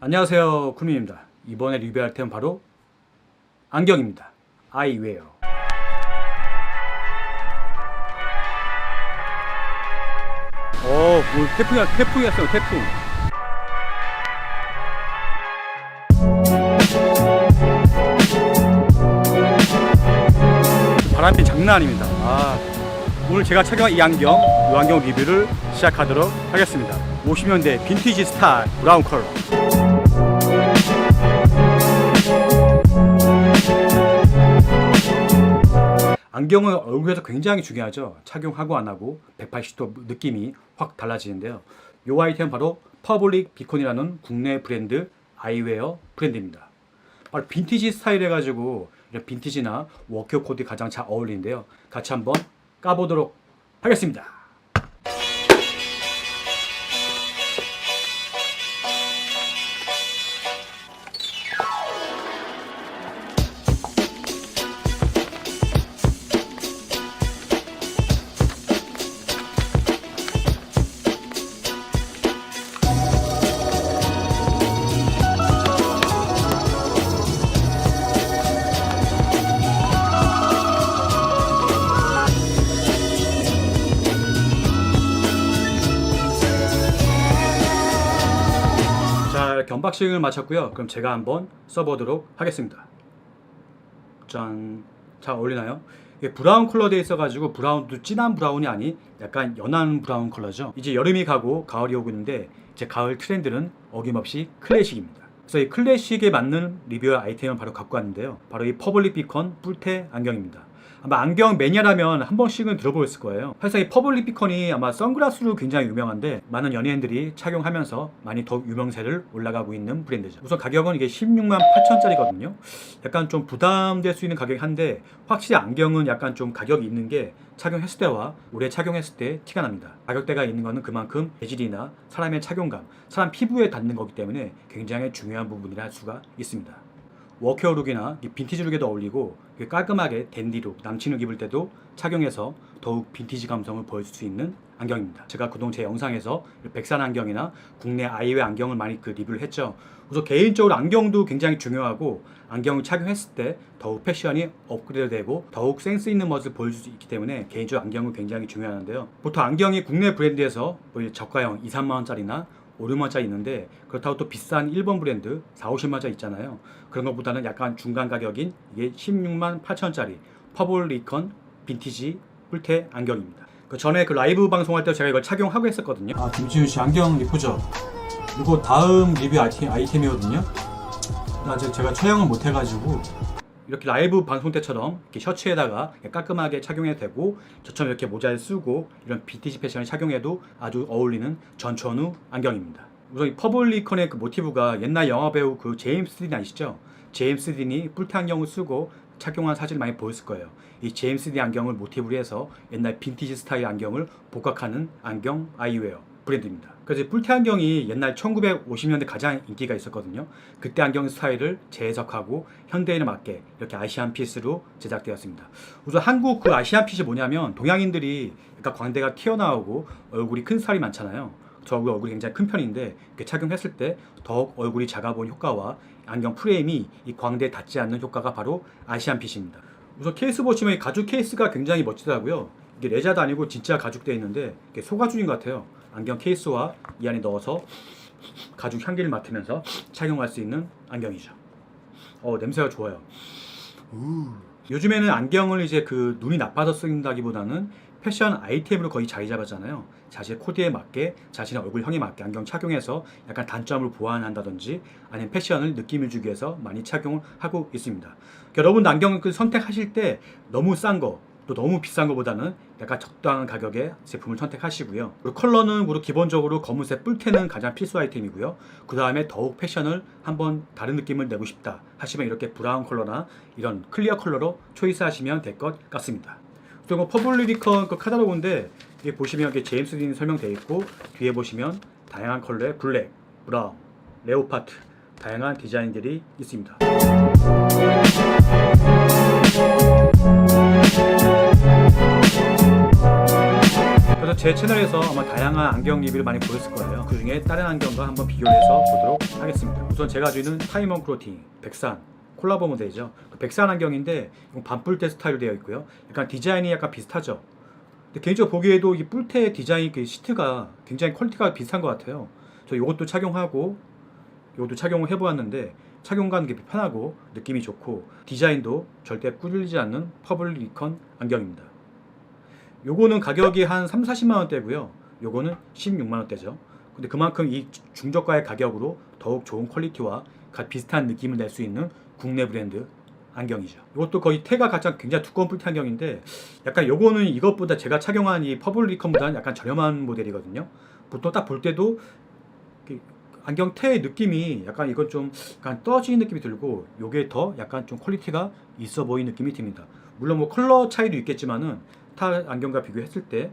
안녕하세요 쿠미입니다. 이번에 리뷰할 템은 바로 안경입니다. 아이웨어 어 오늘 태풍이 태풍이 왔어요 태풍. 바람비 장난 아닙니다. 아, 오늘 제가 착용한 이 안경 이 안경 리뷰를 시작하도록 하겠습니다. 50년대 빈티지 스타일 브라운 컬러 안경은 얼굴에서 굉장히 중요하죠. 착용하고 안 하고 180도 느낌이 확 달라지는데요. 이 아이템은 바로 퍼블릭 비콘이라는 국내 브랜드 아이웨어 브랜드입니다. 바로 빈티지 스타일 해가지고 빈티지나 워크 코디 가장 잘 어울리는데요. 같이 한번 까보도록 하겠습니다. 언박싱을 마쳤고요. 그럼 제가 한번 써보도록 하겠습니다. 짠. 잘 어울리나요? 이게 브라운 컬러 돼 있어가지고 브라운도 진한 브라운이 아닌 약간 연한 브라운 컬러죠. 이제 여름이 가고 가을이 오고 있는데 이제 가을 트렌드는 어김없이 클래식입니다. 그래서 이 클래식에 맞는 리뷰 아이템을 바로 갖고 왔는데요. 바로 이 퍼블릭 비컨 뿔테 안경입니다. 아마 안경 매니아라면 한 번씩은 들어보셨을 거예요. 사실 이 퍼블릭 비컨이 아마 선글라스로 굉장히 유명한데 많은 연예인들이 착용하면서 많이 더 유명세를 올라가고 있는 브랜드죠. 우선 가격은 이게 16만 8천짜리거든요. 약간 좀 부담될 수 있는 가격이 한데 확실히 안경은 약간 좀 가격이 있는 게 착용했을 때와 오래 착용했을 때 티가 납니다. 가격대가 있는 거는 그만큼 재질이나 사람의 착용감, 사람 피부에 닿는 거기 때문에 굉장히 중요한 부분이라 할 수가 있습니다. 워커 룩이나 이 빈티지 룩에도 어울리고 깔끔하게 댄디 룩, 남친룩 입을 때도 착용해서 더욱 빈티지 감성을 보여줄 수 있는 안경입니다. 제가 그동안 제 영상에서 백산 안경이나 국내 아이웨어 안경을 많이 그 리뷰를 했죠. 그래서 개인적으로 안경도 굉장히 중요하고 안경을 착용했을 때 더욱 패션이 업그레이드되고 더욱 센스 있는 모습을 보여줄 수 있기 때문에 개인적으로 안경은 굉장히 중요한데요. 보통 안경이 국내 브랜드에서 뭐 저가형 2, 3만 원짜리나 5, 6만짜리 있는데 그렇다고 또 비싼 일본 브랜드 4, 50만짜리 있잖아요. 그런 것보다는 약간 중간 가격인 이게 16만 8천짜리 퍼블 리컨 빈티지 뿔테 안경입니다. 그 전에 그 라이브 방송할 때 제가 이걸 착용하고 했었거든요. 아 김지윤 씨 안경 예쁘죠? 이거 다음 리뷰 아이템, 아이템이거든요. 아직 제가 촬영을 못 해가지고 이렇게 라이브 방송 때처럼 이렇게 셔츠에다가 깔끔하게 착용해도 되고 저처럼 이렇게 모자를 쓰고 이런 빈티지 패션을 착용해도 아주 어울리는 전천후 안경입니다. 우선 이 퍼블리컨의 그 모티브가 옛날 영화 배우 그 제임스 딘 아시죠? 제임스 딘이 뿔테 안경을 쓰고 착용한 사진을 많이 보였을 거예요. 이 제임스 딘 안경을 모티브로 해서 옛날 빈티지 스타일 안경을 복각하는 안경 아이웨어 브랜드입니다. 그래서 이 뿔테 안경이 옛날 1950년대 가장 인기가 있었거든요. 그때 안경 스타일을 재해석하고 현대인에 맞게 이렇게 아시안 피스로 제작되었습니다. 우선 한국 그 아시안 핏이 뭐냐면 동양인들이 그러니까 광대가 튀어나오고 얼굴이 큰 살이 많잖아요. 저 얼굴이 굉장히 큰 편인데 이렇게 착용했을 때 더욱 얼굴이 작아 보이는 효과와 안경 프레임이 이 광대에 닿지 않는 효과가 바로 아시안 핏입니다. 우선 케이스 보시면 이 가죽 케이스가 굉장히 멋지더라고요. 이게 레자도 아니고 진짜 가죽되어 있는데 소가죽인 것 같아요. 안경 케이스와 이 안에 넣어서 가죽 향기를 맡으면서 착용할 수 있는 안경이죠. 어 냄새가 좋아요. 요즘에는 안경을 이제 그 눈이 나빠서 쓴다기보다는 패션 아이템으로 거의 자리 잡았잖아요. 자신의 코디에 맞게 자신의 얼굴형에 맞게 안경 착용해서 약간 단점을 보완한다든지 아니면 패션을 느낌을 주기 위해서 많이 착용을 하고 있습니다. 여러분 안경을 그 선택하실 때 너무 싼 거, 또 너무 비싼 것보다는 약간 적당한 가격의 제품을 선택하시고요. 그리고 컬러는 그리고 기본적으로 검은색 뿔테는 가장 필수 아이템이고요. 그 다음에 더욱 패션을 한번 다른 느낌을 내고 싶다 하시면 이렇게 브라운 컬러나 이런 클리어 컬러로 초이스하시면 될 것 같습니다. 그리고 퍼블리리컨 그 카탈로그인데 이게 보시면 이게 제임스 딘 설명되어 있고 뒤에 보시면 다양한 컬러의 블랙, 브라운, 레오파트 다양한 디자인들이 있습니다. 제 채널에서 아마 다양한 안경 리뷰를 많이 보였을 거예요. 그 중에 다른 안경과 한번 비교해서 보도록 하겠습니다. 우선 제가 가지고 있는 타이먼 크로팅 백산 콜라보 모델이죠. 그 백산 안경인데 이건 반뿔테 스타일로 되어 있고요. 약간 디자인이 약간 비슷하죠. 근데 개인적으로 보기에도 이 뿔테 디자인 그 시트가 굉장히 퀄리티가 비슷한 것 같아요. 저 이것도 착용하고 이것도 착용을 해보았는데 착용감 게 편하고 느낌이 좋고 디자인도 절대 꿀리지 않는 퍼블 리컨 안경입니다. 요거는 가격이 한 3, 40만 원대고요. 요거는 16만 원대죠. 근데 그만큼 이 중저가의 가격으로 더욱 좋은 퀄리티와 가- 비슷한 느낌을 낼 수 있는 국내 브랜드 안경이죠. 이것도 거의 테가 가장 굉장히 두꺼운 뿔테 안경인데 약간 요거는 이것보다 제가 착용한 이 퍼블 리컨보다는 약간 저렴한 모델이거든요. 보통 딱 볼 때도 안경 테의 느낌이 약간 이건 좀 약간 떠지는 느낌이 들고 요게 더 약간 좀 퀄리티가 있어 보이는 느낌이 듭니다. 물론 뭐 컬러 차이도 있겠지만은 타 안경과 비교했을 때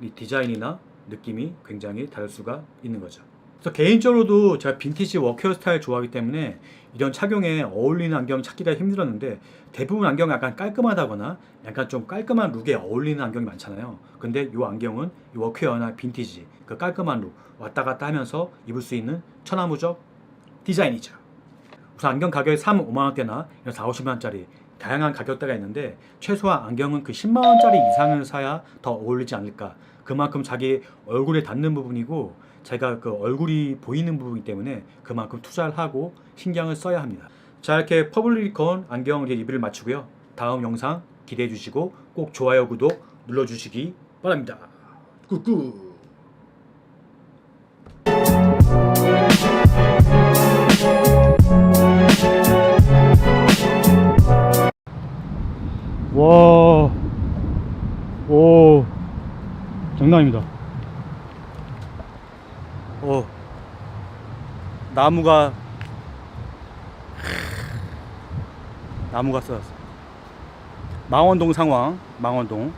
이 디자인이나 느낌이 굉장히 다를 수가 있는 거죠. 그래서 개인적으로도 제가 빈티지 워크웨어 스타일 좋아하기 때문에 이런 착용에 어울리는 안경 찾기가 힘들었는데 대부분 안경은 약간 깔끔하다거나 약간 좀 깔끔한 룩에 어울리는 안경이 많잖아요. 근데 이 안경은 이 워크웨어나 빈티지 그 깔끔한 룩 왔다 갔다 하면서 입을 수 있는 천하무적 디자인이죠. 우선 안경 가격이 3, 5만 원대나 4, 50만 원짜리 다양한 가격대가 있는데 최소한 안경은 그 10만 원짜리 이상을 사야 더 어울리지 않을까. 그만큼 자기 얼굴에 닿는 부분이고 제가 그 얼굴이 보이는 부분이기 때문에 그만큼 투자를 하고 신경을 써야 합니다. 자 이렇게 퍼블리콘 안경 리뷰를 마치고요. 다음 영상 기대해 주시고 꼭 좋아요 구독 눌러 주시기 바랍니다. 꾹꾹. 와, 오, 장난입니다. 오, 나무가, 나무가 쏟았어. 망원동 상황, 망원동.